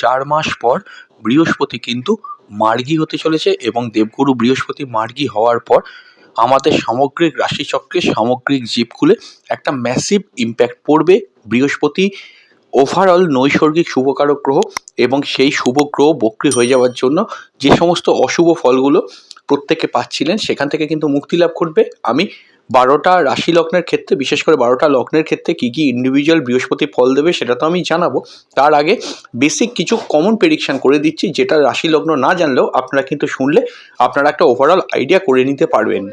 চার মাস পর বৃহস্পতি কিন্তু মার্গী হতে চলেছে এবং দেবগুরু বৃহস্পতি মার্গী হওয়ার পর আমাদের সামগ্রিক রাশিচক্রের সামগ্রিক জীবকুলে একটা ম্যাসিভ ইম্প্যাক্ট পড়বে। বৃহস্পতি ওভারঅল নৈসর্গিক শুভকারক গ্রহ এবং সেই শুভ গ্রহ বক্রী হয়ে যাওয়ার জন্য যে সমস্ত অশুভ ফলগুলো প্রত্যেকে পাচ্ছিলেন, সেখান থেকে কিন্তু মুক্তি লাভ করবে। আমি বারোটা রাশি লগ্নের ক্ষেত্রে, বিশেষ করে বারোটা লগ্নের ক্ষেত্রে কী কী ইন্ডিভিজুয়াল বৃহস্পতি ফল দেবে সেটা তো আমি জানাব। তার আগে বেসিক কিছু কমন প্রেডিকশন করে দিচ্ছি, যেটা রাশি লগ্ন না জানলেও আপনারা কিন্তু শুনলে আপনারা একটা ওভারঅল আইডিয়া করে নিতে পারবেন।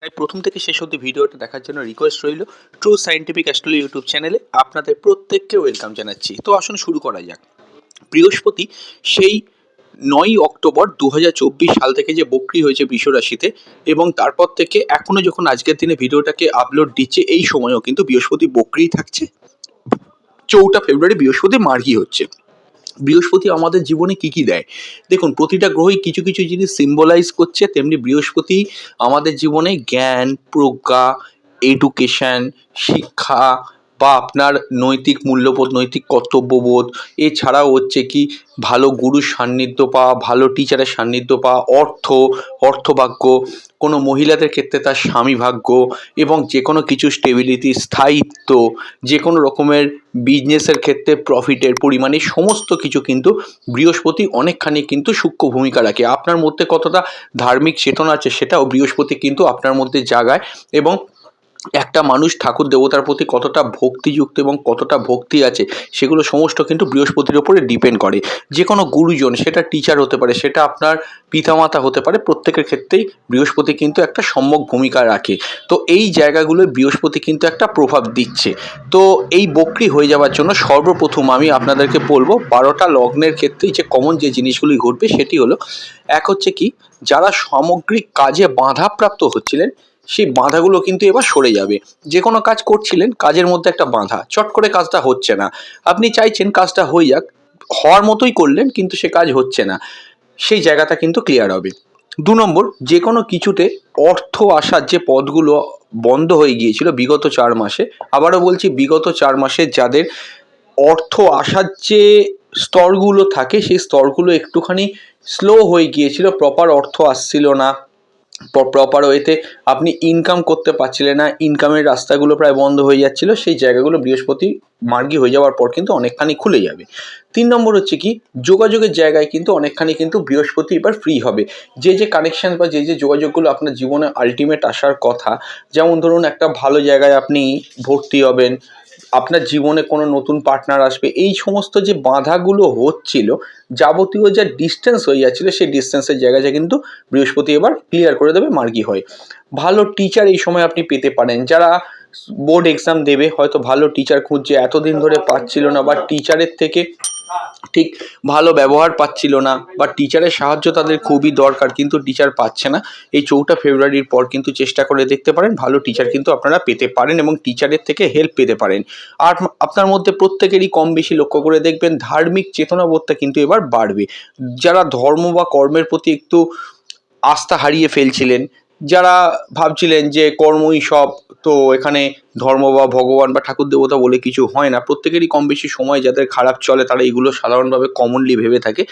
তাই প্রথম থেকে শেষ অবধি ভিডিওটা দেখার জন্য রিকোয়েস্ট রইল ট্রু সাইন্টিফিক অ্যাস্ট্রোলি ইউটিউব চ্যানেলে আপনাদের প্রত্যেককে ওয়েলকাম জানাচ্ছি। তো আসুন শুরু করা যাক। বৃহস্পতি সেই নয়ই অক্টোবর দু হাজার চব্বিশ সাল থেকে যে বক্রি হয়েছে বৃষ রাশিতে এবং তারপর থেকে এখনও যখন আজকের দিনে ভিডিওটাকে আপলোড দিচ্ছে, এই সময়ও কিন্তু বৃহস্পতি বক্রিই থাকছে। চৌঠা ফেব্রুয়ারি বৃহস্পতি মার্গী হচ্ছে। বৃহস্পতি আমাদের জীবনে কি কি দেয়? দেখুন, প্রতিটা গ্রহই কিছু কিছু জিনিস সিম্বলাইজ করছে, তেমনি বৃহস্পতি আমাদের জীবনে জ্ঞান, প্রজ্ঞা এডুকেশন শিক্ষা বা আপনার নৈতিক মূল্যবোধ, নৈতিক কর্তব্যবোধ, এছাড়াও হচ্ছে কি ভালো গুরুর সান্নিধ্য পাওয়া, ভালো টিচারের সান্নিধ্য পাওয়া, অর্থ, অর্থভাগ্য, কোনো মহিলাদের ক্ষেত্রে তার স্বামী ভাগ্য এবং যে কোনো কিছু স্টেবিলিটি স্থায়িত্ব যে কোনো রকমের বিজনেসের ক্ষেত্রে প্রফিটের পরিমাণে সমস্ত কিছু কিন্তু বৃহস্পতি অনেকখানি কিন্তু সূক্ষ্ম ভূমিকা রাখে। আপনার মধ্যে কতটা ধার্মিক চেতনা আছে সেটাও বৃহস্পতি কিন্তু আপনার মধ্যে জাগায় এবং একটা মানুষ ঠাকুর দেবতার প্রতি কতটা ভক্তিযুক্ত এবং কতটা ভক্তি আছে, সেগুলো সমস্ত কিন্তু বৃহস্পতির ওপরে ডিপেন্ড করে। যে কোনো গুরুজন, সেটা টিচার হতে পারে, সেটা আপনার পিতামাতা হতে পারে, প্রত্যেকের ক্ষেত্রেই বৃহস্পতি কিন্তু একটা সম্যক ভূমিকা রাখে। তো এই জায়গাগুলোয় বৃহস্পতি কিন্তু একটা প্রভাব দিচ্ছে। তো এই বক্রি হয়ে যাওয়ার জন্য সর্বপ্রথম আমি আপনাদেরকে বলব, বারোটা লগ্নের ক্ষেত্রে যে কমন যে জিনিসগুলি ঘটবে, সেটি হলো, এক হচ্ছে কি, যারা সামগ্রিক কাজে বাধাপ্রাপ্ত হচ্ছিলেন সেই বাঁধাগুলো কিন্তু এবার সরে যাবে। যে কোনো কাজ করছিলেন, কাজের মধ্যে একটা বাঁধা। চট করে কাজটা হচ্ছে না। আপনি চাইছেন কাজটা হয়ে যাক, হওয়ার মতোই করলেন, কিন্তু সে কাজ হচ্ছে না। সেই জায়গাটা কিন্তু ক্লিয়ার হবে। দু নম্বর, যে কোনো কিছুতে অর্থ আসার যে পদগুলো বন্ধ হয়ে গিয়েছিল বিগত চার মাসে, আবারও বলছি বিগত চার মাসে যাদের অর্থ আসার যে স্তরগুলো থাকে, সেই স্তরগুলো একটুখানি স্লো হয়ে গিয়েছিল প্রপার অর্থ আসছিল না। প্রপার ওয়েতে আপনি ইনকাম করতে পারছিলেন না ইনকামের রাস্তাগুলো প্রায় বন্ধ হয়ে যাচ্ছিল, সেই জায়গাগুলো বৃহস্পতি মার্গী হয়ে যাওয়ার পর কিন্তু অনেকখানি খুলে যাবে। তিন নম্বর হচ্ছে কি, যোগাযোগের জায়গায় কিন্তু অনেকখানি কিন্তু বৃহস্পতি এবার ফ্রি হবে। যে যে কানেকশন বা যে যে যোগাযোগগুলো আপনার জীবনে আলটিমেট আসার কথা, যেমন ধরুন একটা ভালো জায়গায় আপনি ভর্তি হবেন আপনার জীবনে কোনো নতুন পার্টনার আসবে, এই সমস্ত যে বাধাগুলো হচ্ছিল, যাবতীয় যা ডিস্টেন্স হয়ে যাচ্ছিল, সেই ডিস্টেন্সের জায়গাটা কিন্তু বৃহস্পতি এবার ক্লিয়ার করে দেবে মার্গি হয়। ভালো টিচার এই সময় আপনি পেতে পারেন। যারা বোর্ড এক্সাম দেবে, হয়তো ভালো টিচার খুঁজছে, এতদিন ধরে পাচ্ছিল না, বা টিচারের থেকে ঠিক ভালো ব্যবহার পাচ্ছিল না বা টিচারের সাহায্য তাদের খুবই দরকার, কিন্তু টিচার পাচ্ছে না। এই চৌঠা ফেব্রুয়ারির পর কিন্তু চেষ্টা করে দেখতে পারেন, ভালো টিচার কিন্তু আপনারা পেতে পারেন এবং টিচারের থেকে হেল্প পেতে পারেন। আর আপনার মধ্যে প্রত্যেকেরই কম বেশি লক্ষ্য করে দেখবেন, ধার্মিক চেতনাবোধটা কিন্তু এবার বাড়বে। যারা ধর্ম বা কর্মের প্রতি একটু আস্থা হারিয়ে ফেলছিলেন যারা ভাবছিলেন যে কর্মই সব, তো এখানে ধর্ম বা ভগবান বা ঠাকুর দেবতা বলে কিছু হয় না। প্রত্যেকেরই কম বেশি সময় যাদের খারাপ চলে তারা এইগুলো সাধারণভাবে কমনলি ভেবে থাকে।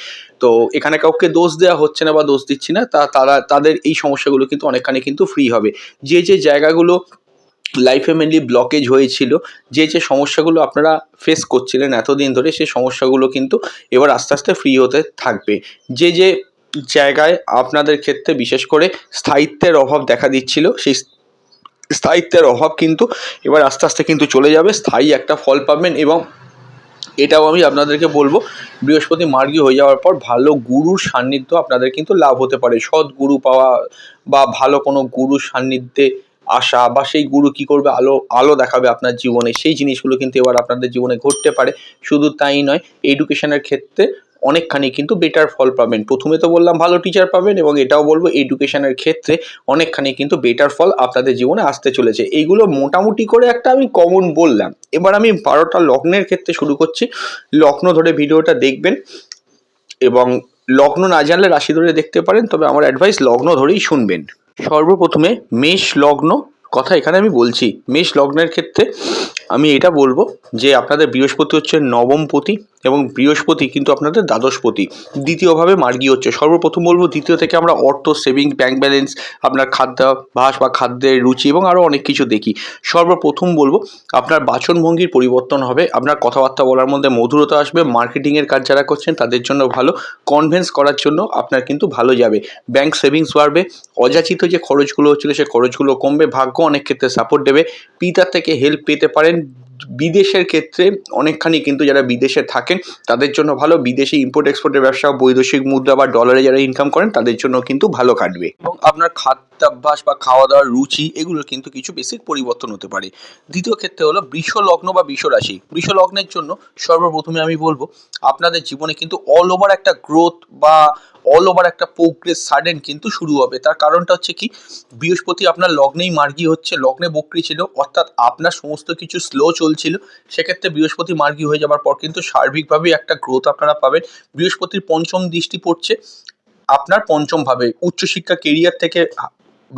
তো এখানে কাউকে দোষ দেওয়া হচ্ছে না বা দোষ দিচ্ছি না, তা তারা, তাদের এই সমস্যাগুলো কিন্তু অনেকখানি কিন্তু ফ্রি হবে। যে যে জায়গাগুলো লাইফে মেনলি ব্লকেজ হয়েছিল, যে যে সমস্যাগুলো আপনারা ফেস করছিলেন এতদিন ধরে সেই সমস্যাগুলো কিন্তু এবার আস্তে আস্তে ফ্রি হতে থাকবে। যে যে জায়গায় আপনাদের ক্ষেত্রে বিশেষ করে স্থায়িত্বের অভাব দেখা দিচ্ছিল। সেই স্থায়িত্বের অভাব কিন্তু এবার আস্তে আস্তে কিন্তু চলে যাবে। স্থায়ী একটা ফল পাবেন এবং এটাও আমি আপনাদেরকে বলব, বৃহস্পতি মার্গী হয়ে যাওয়ার পর ভালো গুরুর সান্নিধ্য আপনাদের কিন্তু লাভ হতে পারে। সৎ গুরু পাওয়া বা ভালো কোনো গুরুর সান্নিধ্যে আসা বা সেই গুরু কি করবে, আলো আলো দেখাবে আপনার জীবনে, সেই জিনিসগুলো কিন্তু এবার আপনাদের জীবনে ঘটতে পারে। শুধু তাই নয় এডুকেশনের ক্ষেত্রে অনেকখানি কিন্তু বেটার ফল পাবেন। প্রথমে তো বললাম ভালো টিচার পাবেন এবং এটাও বলব এডুকেশনের ক্ষেত্রে অনেকখানি কিন্তু বেটার ফল আপনাদের জীবনে আসতে চলেছে। এইগুলো মোটামুটি করে একটা আমি কমন বললাম। এবার আমি বারোটা লগ্নের ক্ষেত্রে শুরু করছি। লগ্ন ধরে ভিডিওটা দেখবেন এবং লগ্ন না জানলে রাশি ধরে দেখতে পারেন, তবে আমার অ্যাডভাইস লগ্ন ধরেই শুনবেন। সর্বপ্রথমে মেষ লগ্ন, কথা এখানে আমি বলছি। মেষ লগ্নের ক্ষেত্রে আমি এটা বলব যে আপনাদের বৃহস্পতি হচ্ছে নবমপতি এবং বৃহস্পতি কিন্তু আপনাদের দ্বাদশপতি। দ্বিতীয়ভাবে মার্গী হচ্ছে। সর্বপ্রথম বলব, দ্বিতীয় থেকে আমরা অর্থ সেভিং ব্যাংক ব্যালেন্স, আপনার খাদ্যাভাস বা খাদ্যের রুচি এবং আরও অনেক কিছু দেখি। সর্বপ্রথম বলব, আপনার বাচনভঙ্গির পরিবর্তন হবে। আপনার কথাবার্তা বলার মধ্যে মধুরতা আসবে। মার্কেটিংয়ের কাজ যারা করছেন তাদের জন্য ভালো। কনভেন্স করার জন্য আপনার কিন্তু ভালো যাবে। ব্যাংক সেভিংস বাড়বে। অযাচিত যে খরচগুলো হচ্ছিল, সে খরচগুলো কমবে। ভাগ্য অনেক ক্ষেত্রে সাপোর্ট দেবে। পিতার থেকে হেল্প পেতে পারেন। বিদেশের ক্ষেত্রে অনেকখানি কিন্তু যারা বিদেশে থাকেন, তাদের জন্য ভালো। বিদেশি ইম্পোর্ট এক্সপোর্টের ব্যবসা বৈদেশিক মুদ্রা বা ডলারে যারা ইনকাম করেন, তাদের জন্য কিন্তু ভালো কাটবে। এবং আপনার খাদ্যাভ্যাস বা খাওয়া দাওয়ার রুচি এগুলোর কিন্তু কিছু বেসিক পরিবর্তন হতে পারে। দ্বিতীয় ক্ষেত্রে হলো বৃষ লগ্ন বা বৃষ রাশি লগ্নের জন্য সর্বপ্রথমে আমি বলব, আপনাদের জীবনে কিন্তু অল ওভার একটা গ্রোথ বা অল ওভার একটা প্রোগ্রেস সাডেন কিন্তু শুরু হবে। তার কারণটা হচ্ছে কি, বৃহস্পতি আপনার লগ্নেই মার্গী হচ্ছে, লগ্নে বক্রি ছিল, অর্থাৎ আপনার সমস্ত কিছু স্লো চলছিল, সেক্ষেত্রে বৃহস্পতি মার্গী হয়ে যাওয়ার পর কিন্তু সার্বিকভাবে একটা গ্রোথ আপনারা পাবেন। বৃহস্পতির পঞ্চম দৃষ্টি পড়ছে, আপনার পঞ্চম ভাবে উচ্চশিক্ষা কেরিয়ার থেকে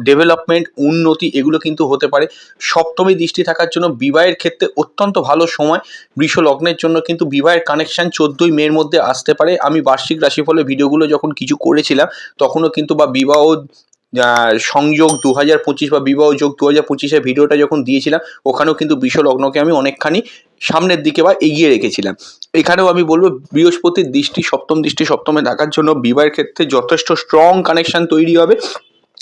ডেভেলপমেন্ট উন্নতি, এগুলো কিন্তু হতে পারে। সপ্তমী দৃষ্টি থাকার জন্য বিবাহের ক্ষেত্রে অত্যন্ত ভালো সময়। বৃষ লগ্নের জন্য কিন্তু বিবাহের কানেকশন চোদ্দোই মের মধ্যে আসতে পারে। আমি বার্ষিক রাশিফলের ভিডিওগুলো যখন কিছু করেছিলাম, তখনও কিন্তু বা বিবাহ সংযোগ দু হাজার পঁচিশ বা বিবাহ যোগ দু হাজার পঁচিশের ভিডিওটা যখন দিয়েছিলাম, ওখানেও কিন্তু লগ্নকে আমি অনেকখানি সামনের দিকে বা এগিয়ে রেখেছিলাম। এখানেও আমি বলব, বৃহস্পতির দৃষ্টি, সপ্তম দৃষ্টি, সপ্তমে থাকার জন্য বিবাহের ক্ষেত্রে যথেষ্ট স্ট্রং কানেকশন তৈরি হবে।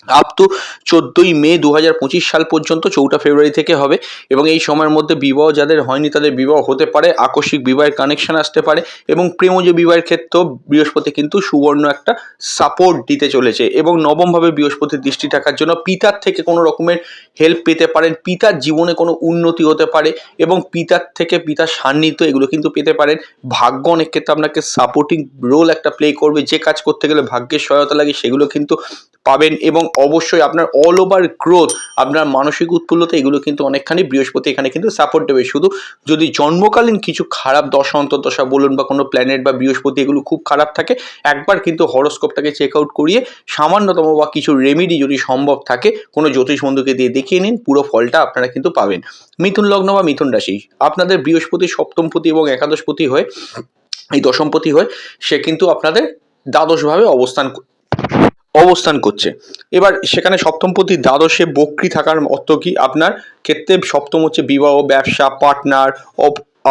আপ টু চোদ্দোই মে দু হাজার পঁচিশ সাল পর্যন্ত চৌঠা ফেব্রুয়ারি থেকে হবে এবং এই সময়ের মধ্যে বিবাহ যাদের হয়নি তাদের বিবাহ হতে পারে, আকস্মিক বিবাহের কানেকশন আসতে পারে এবং প্রেমজ বিবাহের ক্ষেত্রেও বৃহস্পতি কিন্তু সুবর্ণ একটা সাপোর্ট দিতে চলেছে এবং নবমভাবে বৃহস্পতির দৃষ্টি থাকার জন্য পিতার থেকে কোনো রকমের হেল্প পেতে পারেন, পিতার জীবনে কোনো উন্নতি হতে পারে এবং পিতার থেকে পিতার সান্নিধ্য এগুলো কিন্তু পেতে পারেন। ভাগ্য অনেক ক্ষেত্রে আপনাকে সাপোর্টিং রোল একটা প্লে করবে, যে কাজ করতে গেলে ভাগ্যের সহায়তা লাগে সেগুলো কিন্তু পাবেন এবং অবশ্যই আপনার অল ওভার গ্রোথ আপনার মানসিক উৎফুল্লতা, এগুলো কিন্তু অনেকখানি বৃহস্পতি, এখানে কিন্তু সাপোর্ট দেবে। শুধু যদি জন্মকালীন কিছু খারাপ দশা, অন্তর্দশা বলুন বা কোনো প্ল্যানেট বা বৃহস্পতি, এগুলো খুব খারাপ থাকে, একবার কিন্তু হরস্কোপটাকে চেক আউট করিয়ে সামান্যতম বা কিছু রেমেডি যদি সম্ভব থাকে, কোনো জ্যোতিষ বন্ধুকে দিয়ে দেখিয়ে নিন, পুরো ফলটা আপনারা কিন্তু পাবেন। মিথুন লগ্ন বা মিথুন রাশি, আপনাদের বৃহস্পতি, সপ্তমপতি এবং একাদশপতি হয়ে, এই দশমপতি হয়ে, সে কিন্তু আপনাদের দ্বাদশভাবে অবস্থান অবস্থান করছে। এবার সেখানে সপ্তমপতি দ্বাদশে বক্রি থাকার অর্থ কি? আপনার ক্ষেত্রে সপ্তম হচ্ছে বিবাহ, ব্যবসা পার্টনার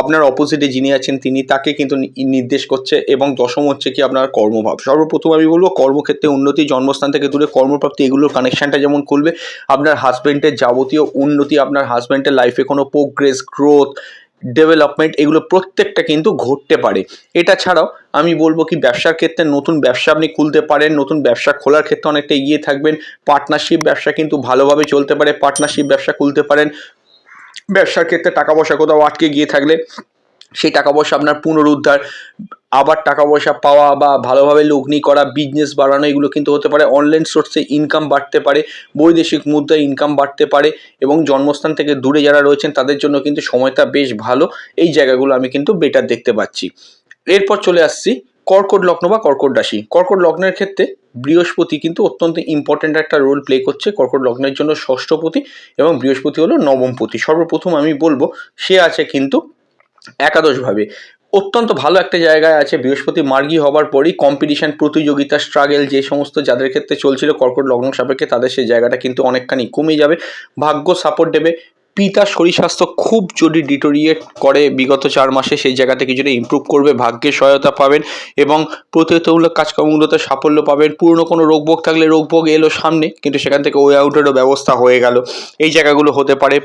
আপনার অপোজিটে যিনি আছেন তিনি তাকে কিন্তু নির্দেশ করছে এবং দশম হচ্ছে কি আপনার কর্মভাব। সর্বপ্রথম আমি বলব কর্মক্ষেত্রে উন্নতি, জন্মস্থান থেকে দূরে কর্মপ্রাপ্তি, এগুলোর কানেকশনটা যেমন খুলবে, আপনার হাজব্যান্ডের যাবতীয় উন্নতি, আপনার হাজব্যান্ডের লাইফে কোনো প্রোগ্রেস গ্রোথ ডেভেলপমেন্ট এগুলো প্রত্যেকটা কিন্তু ঘটতে পারে। এটা ছাড়াও আমি বলব কি, ব্যবসার ক্ষেত্রে নতুন ব্যবসা আপনি খুলতে পারেন, নতুন ব্যবসা খোলার ক্ষেত্রে অনেকটা এগিয়ে থাকবেন। পার্টনারশিপ ব্যবসা কিন্তু ভালোভাবে চলতে পারে, পার্টনারশিপ ব্যবসা খুলতে পারেন। ব্যবসার ক্ষেত্রে টাকা পয়সা কোথাও আটকে গিয়ে থাকলে সেই টাকা পয়সা আপনার পুনরুদ্ধার, আবার টাকা পয়সা পাওয়া বা ভালোভাবে লগ্নি করা বিজনেস বাড়ানো, এগুলো কিন্তু হতে পারে। অনলাইন সোর্সে ইনকাম বাড়তে পারে, বৈদেশিক মুদ্রায় ইনকাম বাড়তে পারে এবং জন্মস্থান থেকে দূরে যারা রয়েছেন, তাদের জন্য কিন্তু সময়টা বেশ ভালো। এই জায়গাগুলো আমি কিন্তু বেটার দেখতে পাচ্ছি। এরপর চলে আসছি কর্কট লগ্ন বা কর্কট রাশি। কর্কট লগ্নের ক্ষেত্রে বৃহস্পতি কিন্তু অত্যন্ত ইম্পর্ট্যান্ট একটা রোল প্লে করছে কর্কট লগ্নের জন্য ষষ্ঠপতি এবং বৃহস্পতি হলো নবমপতি সর্বপ্রথম আমি বলব, সে আছে কিন্তু একাদশভাবে। অত্যন্ত ভালো একটা জায়গায় আছে, বৃহস্পতি মার্গি হবার পরই কম্পিটিশন প্রতিযোগিতা স্ট্রাগেল যে সমস্ত যাদের ক্ষেত্রে চলছিল কর্কট লগ্ন সাপেক্ষে, তাদের সেই জায়গাটা কিন্তু অনেকখানি কমে যাবে। ভাগ্য সাপোর্ট দেবে পিতার শরীর স্বাস্থ্য খুব যদি ডিটোরিয়েট করে, বিগত চার মাসে সেই জায়গাতে কিছুটা ইমপ্রুভ করবে ভাগ্যের সহায়তা পাবেন এবং প্রতিহতমূলক কাজকর্মগুলোতে সাফল্য পাবেন। পুরনো কোনো রোগভোগ থাকলে রোগভোগ এলো সামনে, কিন্তু সেখান থেকে ওয়ে আউটেরও ব্যবস্থা হয়ে গেল। এই জায়গাগুলো হতে পারে।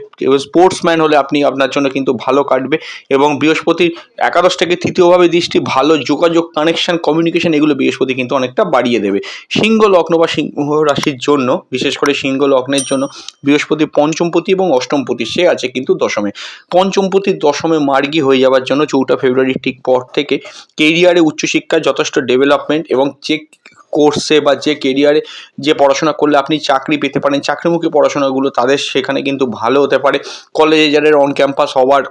স্পোর্টসম্যান হলে আপনি আপনার জন্য কিন্তু ভালো কাটবে এবং বৃহস্পতির একাদশ থেকে তৃতীয়ভাবে দৃষ্টি, ভালো যোগাযোগ কানেকশন কমিউনিকেশন এগুলো বৃহস্পতি কিন্তু অনেকটা বাড়িয়ে দেবে। সিংহ লগ্ন বা সিংহ রাশির জন্য, বিশেষ করে সিংহ লগ্নের জন্য, বৃহস্পতি পঞ্চমপতি এবং অষ্টমপতি সে আছে কিন্তু দশমে। পঞ্চমপতি দশমে মার্গী হয়ে যাওয়ার জন্য চৌঠা ফেব্রুয়ারির ঠিক পর থেকে কেরিয়ারে উচ্চশিক্ষায় যথেষ্ট ডেভেলপমেন্ট এবং যে কোর্সে বা যে কেরিয়ারে যে পড়াশোনা করলে আপনি চাকরি পেতে পারেন, চাকরিমুখী পড়াশোনাগুলো তাদের সেখানে কিন্তু ভালো হতে পারে। কলেজে যাদের অন ক্যাম্পাস হওয়ার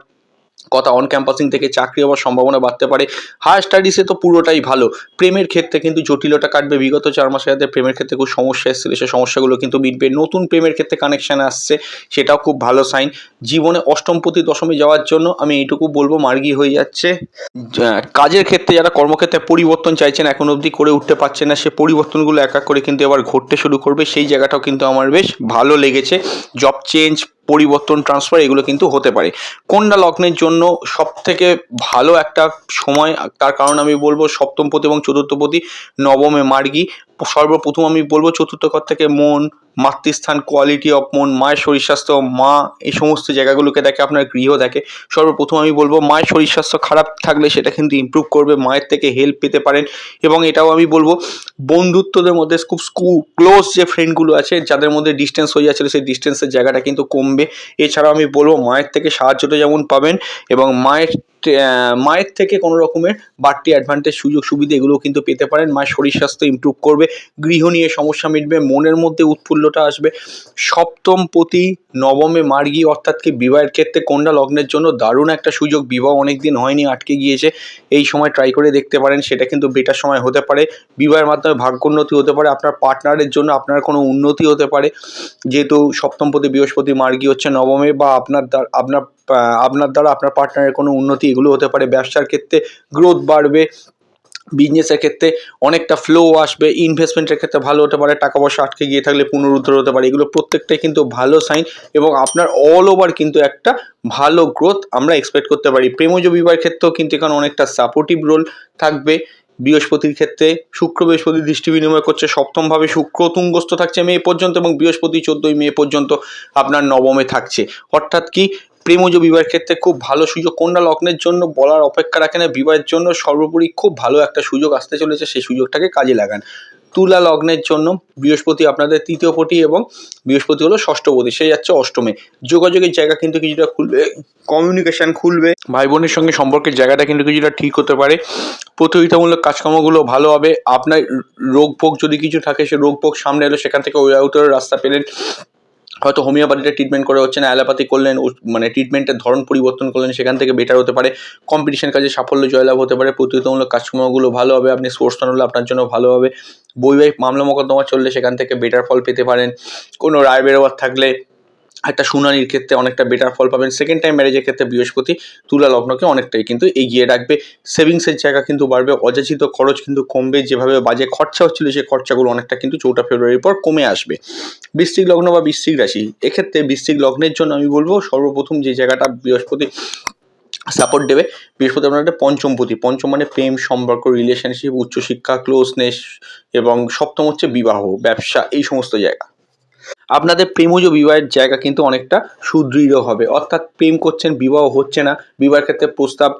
কথা অন ক্যাম্পাসিং থেকে চাকরি হওয়ার সম্ভাবনা বাড়তে পারে। হায়ার স্টাডিসে তো পুরোটাই ভালো। প্রেমের ক্ষেত্রে কিন্তু জটিলতা কাটবে। বিগত চার মাসের যাদের প্রেমের ক্ষেত্রে খুব সমস্যা এসেছিল। সে সমস্যাগুলো কিন্তু মিটবে। নতুন প্রেমের ক্ষেত্রে কানেকশান আসছে। সেটাও খুব ভালো সাইন জীবনে অষ্টমপতি দশমী যাওয়ার জন্য আমি এইটুকু বলব, মার্গি হয়ে যাচ্ছে। কাজের ক্ষেত্রে যারা কর্মক্ষেত্রে পরিবর্তন চাইছেন, এখন অবধি করে উঠতে পারছে না। সে পরিবর্তনগুলো এক এক করে কিন্তু এবার ঘটতে শুরু করবে। সেই জায়গাটাও কিন্তু আমার বেশ ভালো লেগেছে। জব চেঞ্জ পরিবর্তন ট্রান্সফার এগুলো কিন্তু হতে পারে। কন্যা লগ্নের জন্য সব থেকে ভালো একটা সময়, তার কারণ আমি বলব সপ্তমপতি এবং চতুর্থপতি নবমে মার্গী। সর্বপ্রথম আমি বলব চতুর্থ ঘর থেকে মন, মাতৃস্থান কোয়ালিটি অফ মন, মায়ের শরীর স্বাস্থ্য, মা, এই সমস্ত জায়গাগুলোকে দেখে আপনার গৃহ দেখে। সর্বপ্রথম আমি বলব মায়ের শরীর স্বাস্থ্য খারাপ থাকলে সেটা কিন্তু ইমপ্রুভ করবে, মায়ের থেকে হেল্প পেতে পারেন। এবং এটাও আমি বলব বন্ধুত্বদের মধ্যে খুব ক্লোজ যে ফ্রেন্ডগুলো আছে, যাদের মধ্যে ডিস্টেন্স হয়ে যাচ্ছিল, সেই ডিস্টেন্সের জায়গাটা কিন্তু কমবে। এছাড়াও আমি বলব মায়ের থেকে সাহায্যটা যেমন পাবেন এবং মায়ের মায়ের থেকে কোনো রকমের বাড়তি অ্যাডভান্টেজ সুযোগ, সুবিধা এগুলো কিন্তু পেতে পারেন। মায়ের শরীর স্বাস্থ্য ইমপ্রুভ করবে, গৃহ নিয়ে সমস্যা মিটবে, মনের মধ্যে উৎফুল্লতা আসবে। সপ্তম পতি নবমে মার্গী, অর্থাৎ কি বিবাহের ক্ষেত্রে কন্যা লগ্নের জন্য দারুণ একটা সুযোগ। বিবাহ অনেক দিন হয়নি, আটকে গিয়েছে। এই সময় ট্রাই করে দেখতে পারেন, সেটা কিন্তু বেটার সময় হতে পারে। বিবাহের মাধ্যমে ভাগ্যোন্নতি হতে পারে, আপনার পার্টনারের জন্য আপনার কোনো উন্নতি হতে পারে। যেহেতু সপ্তমপতি বৃহস্পতি মার্গী হচ্ছে নবমে বা আপনার আপনার আপনার দ্বারা আপনার পার্টনারের কোনো উন্নতি এগুলো হতে পারে। ব্যবসার ক্ষেত্রে গ্রোথ বাড়বে বিজনেসের ক্ষেত্রে অনেকটা ফ্লো আসবে ইনভেস্টমেন্টের ক্ষেত্রে ভালো হতে পারে, টাকা পয়সা আটকে গিয়ে থাকলে পুনরুদ্ধার হতে পারে। এগুলো প্রত্যেকটাই কিন্তু ভালো সাইন এবং আপনার অল ওভার কিন্তু একটা ভালো গ্রোথ আমরা এক্সপেক্ট করতে পারি। প্রেমজ বিবাহের ক্ষেত্রেও কিন্তু এখানে অনেকটা সাপোর্টিভ রোল থাকবে। বৃহস্পতির ক্ষেত্রে শুক্র বৃহস্পতি দৃষ্টি বিনিময় করছে, সপ্তমভাবে শুক্র তুঙ্গস্থ থাকছে মে পর্যন্ত এবং বৃহস্পতি চোদ্দোই মে পর্যন্ত আপনার নবমে থাকছে। অর্থাৎ কি প্রেমজ বিবাহের ক্ষেত্রে খুব ভালো সুযোগ। কন্যা লগ্নের জন্য বলার অপেক্ষা রাখে না, বিবাহের জন্য সর্বোপরি খুব ভালো একটা সুযোগ আসতে চলেছে, সেই সুযোগটাকে কাজে লাগান। তুলা লগ্নের জন্য বৃহস্পতি আপনাদের তৃতীয় পতি এবং বৃহস্পতি হলো ষষ্ঠপতি সেই যাচ্ছে অষ্টমে। যোগাযোগের জায়গা কিন্তু কিছুটা খুলবে কমিউনিকেশন খুলবে। ভাই বোনের সঙ্গে সম্পর্কের জায়গাটা কিন্তু কিছুটা ঠিক হতে পারে। প্রতিযোগিতামূলক কাজকর্মগুলো ভালো হবে। আপনার রোগ ভোগ যদি কিছু থাকে, সে রোগ ভোগ সামনে এলো, সেখান থেকে ওই আউটের রাস্তা পেলেন। হয়তো হোমিওপ্যাথিতে ট্রিটমেন্ট করে হচ্ছে না অ্যালোপ্যাথি করলেন মানে ট্রিটমেন্টের ধরন পরিবর্তন করলেন, সেখান থেকে বেটার হতে পারে। কম্পিটিশন কাজে সাফল্য জয়লাভ হতে পারে, প্রতিযোগিতামূলক কাজকর্মগুলো ভালো হবে, আপনি স্পোর্টস হলে আপনার জন্য ভালো হবে। বৈবাহিক মামলা মোকদ্দমা চললে সেখান থেকে বেটার ফল পেতে পারেন। কোনো রায় বেরোবার থাকলে একটা শুনানির ক্ষেত্রে অনেকটা বেটার ফল পাবেন। সেকেন্ড টাইম ম্যারেজের ক্ষেত্রে বৃহস্পতি, তুলা লগ্নকে অনেকটাই কিন্তু এগিয়ে রাখবে। সেভিংসের জায়গা কিন্তু বাড়বে, অযাচিত খরচ কিন্তু কমবে, যেভাবে বাজে খরচা হচ্ছিল সেই খরচাগুলো অনেকটা কিন্তু চৌঠা ফেব্রুয়ারির পর কমে আসবে। বৃশ্চিক লগ্ন বা বৃশ্চিক রাশি, এক্ষেত্রে বৃশ্চিক লগ্নের জন্য আমি বলব সর্বপ্রথম যে জায়গাটা বৃহস্পতি সাপোর্ট দেবে, বৃহস্পতি আপনার একটা পঞ্চমপতি। পঞ্চম মানে প্রেম, সম্পর্ক রিলেশনশিপ উচ্চশিক্ষা ক্লোজনেস এবং সপ্তম হচ্ছে বিবাহ, ব্যবসা, এই সমস্ত জায়গা। আপনাদের প্রেমজ বিবাহের জায়গা কিন্তু অনেকটা সুদৃঢ় হবে। অর্থাৎ প্রেম করছেন, বিবাহ হচ্ছে না, বিবাহের ক্ষেত্রে প্রস্তাব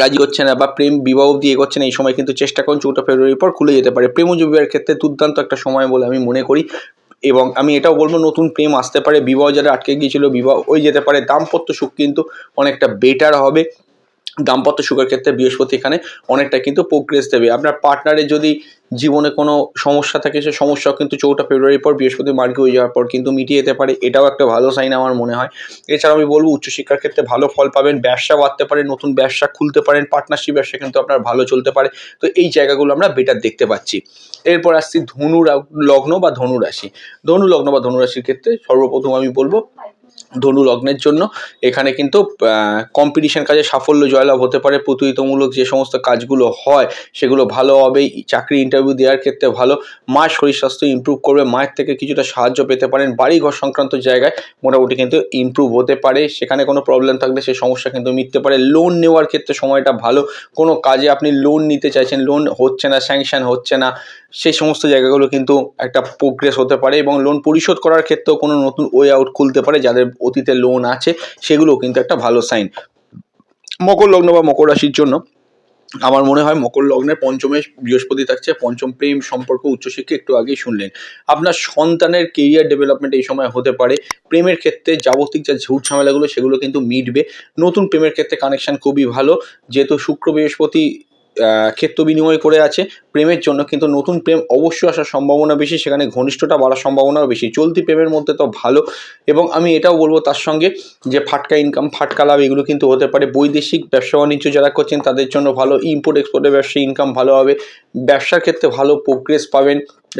রাজি হচ্ছে না বা প্রেম বিবাহ দিয়ে এগোচ্ছে না, এই সময় কিন্তু চেষ্টা করুন চৌঠা ফেব্রুয়ারির পর খুলে যেতে পারে। প্রেমজ বিবাহের ক্ষেত্রে দুর্দান্ত একটা সময় বলে আমি মনে করি এবং আমি এটাও বলব, নতুন প্রেম আসতে পারে, বিবাহ যারা আটকে গিয়েছিল, বিবাহ ওই যেতে পারে, দাম্পত্য সুখ কিন্তু অনেকটা বেটার হবে। দাম্পত্য সুখের ক্ষেত্রে বৃহস্পতি এখানে অনেকটা কিন্তু প্রোগ্রেস দেবে। আপনার পার্টনারের যদি জীবনে কোনো সমস্যা থাকে, সে সমস্যাও কিন্তু চৌঠা ফেব্রুয়ারির পর বৃহস্পতি মার্গে হয়ে যাওয়ার পর কিন্তু মিটিয়ে যেতে পারে। এটাও একটা ভালো সাইন আমার মনে হয়। এছাড়াও আমি বলব, উচ্চশিক্ষার ক্ষেত্রে ভালো ফল পাবেন, ব্যবসা বাড়তে পারে, নতুন ব্যবসা খুলতে পারেন পার্টনারশিপ ব্যবসা কিন্তু আপনার ভালো চলতে পারে। তো এই জায়গাগুলো আমরা বেটার দেখতে পাচ্ছি। এরপর আসছি ধনু লগ্ন বা ধনু রাশি ধনু, লগ্ন বা ধনু রাশির ক্ষেত্রে সর্বপ্রথম আমি বলব ধনু লগ্নের জন্য। এখানে কিন্তু কম্পিটিশন কাজে সাফল্য জয়লাভ হতে পারে। প্রতিযোগিতামূলক যে সমস্ত কাজগুলো হয়, সেগুলো ভালো হবে চাকরি ইন্টারভিউ দেওয়ার ক্ষেত্রে ভালো। মায়ের শরীর স্বাস্থ্য ইমপ্রুভ করবে। মায়ের থেকে কিছুটা সাহায্য পেতে পারেন। বাড়ি ঘর সংক্রান্ত জায়গায় মোটামুটি কিন্তু ইমপ্রুভ হতে পারে। সেখানে কোনো প্রবলেম থাকলে সেই সমস্যা কিন্তু মিটতে পারে। লোন নেওয়ার ক্ষেত্রে সময়টা ভালো। কোনো কাজে আপনি লোন নিতে চাইছেন লোন হচ্ছে না স্যাংশন হচ্ছে না। সেই সমস্ত জায়গাগুলো কিন্তু একটা প্রোগ্রেস হতে পারে এবং লোন পরিশোধ করার ক্ষেত্রেও কোনো নতুন ওয়ে আউট খুলতে পারে, যাদের অতীতে লোন আছে সেগুলোও কিন্তু একটা ভালো সাইন মকর লগ্ন বা মকর রাশির জন্য আমার মনে হয় মকর লগ্নের পঞ্চমে বৃহস্পতি থাকছে, পঞ্চম প্রেম সম্পর্ক উচ্চশিক্ষা একটু আগেই শুনলেন। আপনার সন্তানের কেরিয়ার ডেভেলপমেন্ট এই সময় হতে পারে, প্রেমের ক্ষেত্রে যাবতীয় যা ঝুট ঝামেলাগুলো সেগুলো কিন্তু মিটবে। নতুন প্রেমের ক্ষেত্রে কানেকশন খুবই ভালো, যেহেতু শুক্র বৃহস্পতি ক্ষেত্র বিনিময় করে আছে। প্রেমের জন্য কিন্তু নতুন প্রেম অবশ্যই আসার সম্ভাবনা বেশি, সেখানে ঘনিষ্ঠতা বাড়ার সম্ভাবনাও বেশি। চলতি প্রেমের মধ্যে তো ভালো। এবং আমি এটাও বলব তার সঙ্গে যে ফাটকা ইনকাম ফাটকা লাভ এগুলো কিন্তু হতে পারে। বৈদেশিক ব্যবসা বাণিজ্য যারা করছেন তাদের জন্য ভালো। ইম্পোর্ট এক্সপোর্টের ব্যবসা ইনকাম ভালো হবে। ব্যবসার ক্ষেত্রে ভালো প্রোগ্রেস পাবেন।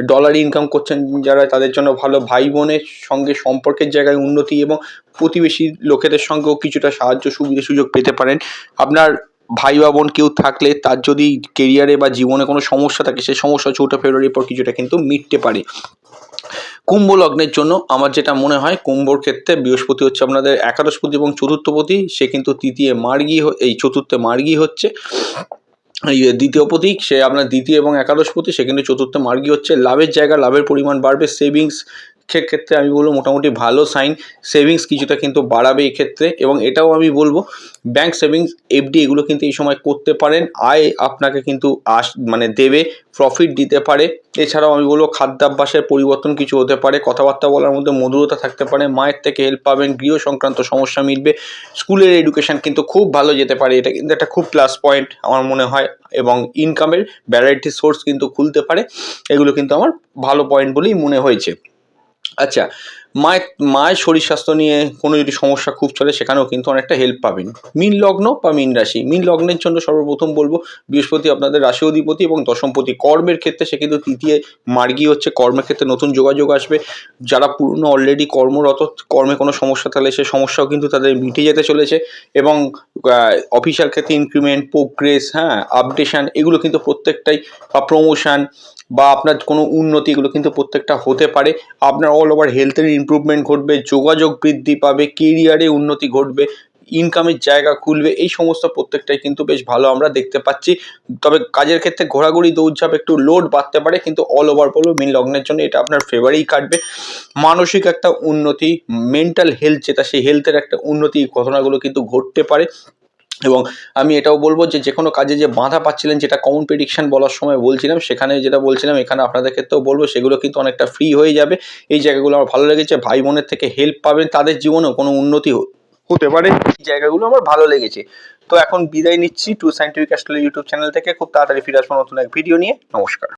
ডলার ইনকাম করছেন যারা, তাদের জন্য ভালো। ভাই বোনের সঙ্গে সম্পর্কের জায়গায় উন্নতি এবং প্রতিবেশী লোকেদের সঙ্গেও কিছুটা সাহায্য সুবিধা সুযোগ পেতে পারেন। আপনার ভাই বা বোন কেউ থাকলে তার যদি কেরিয়ারে বা জীবনে কোনো সমস্যা থাকে, সেই সমস্যা চৌঠা ফেব্রুয়ারির পর কিছুটা কিন্তু মিটতে পারে। কুম্ভ লগ্নের জন্য আমার যেটা মনে হয়, কুম্ভর ক্ষেত্রে বৃহস্পতি হচ্ছে আপনাদের একাদশপতি এবং চতুর্থপতি, সে কিন্তু তৃতীয় মার্গী এই চতুর্থে মার্গী হচ্ছে। দ্বিতীয় প্রতীক সে আপনার দ্বিতীয় এবং একাদশপতি, সে কিন্তু চতুর্থ মার্গী হচ্ছে। লাভের জায়গা, লাভের পরিমাণ বাড়বে সেভিংস ক্ষেত্রে আমি বলব মোটামুটি ভালো সাইন সেভিংস কিছুটা কিন্তু বাড়াবে এক্ষেত্রে এবং এটাও আমি বলব ব্যাংক সেভিংস এফডি এগুলো কিন্তু এই সময় করতে পারেন। আয় আপনাকে কিন্তু আস মানে দেবে প্রফিট দিতে পারে। এছাড়াও আমি বলব খাদ্যাভ্যাসের পরিবর্তন কিছু হতে পারে। কথাবার্তা বলার মধ্যে মধুরতা থাকতে পারে। মায়ের থেকে হেল্প পাবেন, গৃহ সংক্রান্ত সমস্যা মিটবে। স্কুলের এডুকেশন কিন্তু খুব ভালো যেতে পারে। এটা কিন্তু একটা খুব প্লাস পয়েন্ট আমার মনে হয়। এবং ইনকামের ভ্যারাইটি সোর্স কিন্তু খুলতে পারে। এগুলো কিন্তু আমার ভালো পয়েন্ট বলেই মনে হয়েছে। আচ্ছা মায়ের মায়ের শরীর স্বাস্থ্য নিয়ে কোনো যদি সমস্যা খুব চলে, সেখানেও কিন্তু অনেকটা হেল্প পাবেন। মিন লগ্ন বা মিন রাশি। মিন লগ্নের জন্য সর্বপ্রথম বলব, বৃহস্পতি আপনাদের রাশি অধিপতি এবং দশমপতি। কর্মের ক্ষেত্রে সে কিন্তু তৃতীয় মার্গী হচ্ছে, কর্মের ক্ষেত্রে নতুন যোগাযোগ আসবে। যারা পুরনো অলরেডি কর্মরত, কর্মে কোনো সমস্যা থাকলে সে সমস্যাও কিন্তু তাদের মিটে যেতে চলেছে এবং অফিসিয়াল ক্ষেত্রে ইনক্রিমেন্ট প্রোগ্রেস হ্যাঁ আপডেশন এগুলো কিন্তু প্রত্যেকটাই বা প্রমোশন বা আপনার কোনো উন্নতি এগুলো কিন্তু প্রত্যেকটা হতে পারে। আপনার অল ওভার হেলথের ইমপ্রুভমেন্ট ঘটবে, যোগাযোগ বৃদ্ধি পাবে কেরিয়ারে উন্নতি ঘটবে ইনকামের জায়গা খুলবে, এই সমস্ত প্রত্যেকটাই কিন্তু বেশ ভালো আমরা দেখতে পাচ্ছি। তবে কাজের ক্ষেত্রে ঘোরাঘুরি, দৌড়ঝাঁপ একটু লোড বাড়তে পারে, কিন্তু অল ওভার বলব মিন লগ্নের জন্য এটা আপনার ফেভারেই কাটবে। মানসিক একটা উন্নতি মেন্টাল হেলথ যেটা, সেই হেলথের একটা উন্নতি ঘটনাগুলো কিন্তু ঘটতে পারে। এবং আমি এটাও বলব যে যে কোনো কাজে যে বাধা পাচ্ছিলেন, যেটা কমন প্রেডিকশন বলার সময় বলছিলাম, সেখানে যেটা বলছিলাম, এখানে আপনাদের ক্ষেত্রেও বলব, সেগুলো কিন্তু অনেকটা ফ্রি হয়ে যাবে। এই জায়গাগুলো আমার ভালো লেগেছে, ভাই বোনের থেকে হেল্প পাবেন, তাদের জীবনেও কোনো উন্নতি হতে পারে, এই জায়গাগুলো আমার ভালো লেগেছে। তো এখন বিদায় নিচ্ছি to scientific astrology YouTube channel থেকে। খুব তাড়াতাড়ি ফিরে আসব নতুন এক ভিডিও নিয়ে। নমস্কার।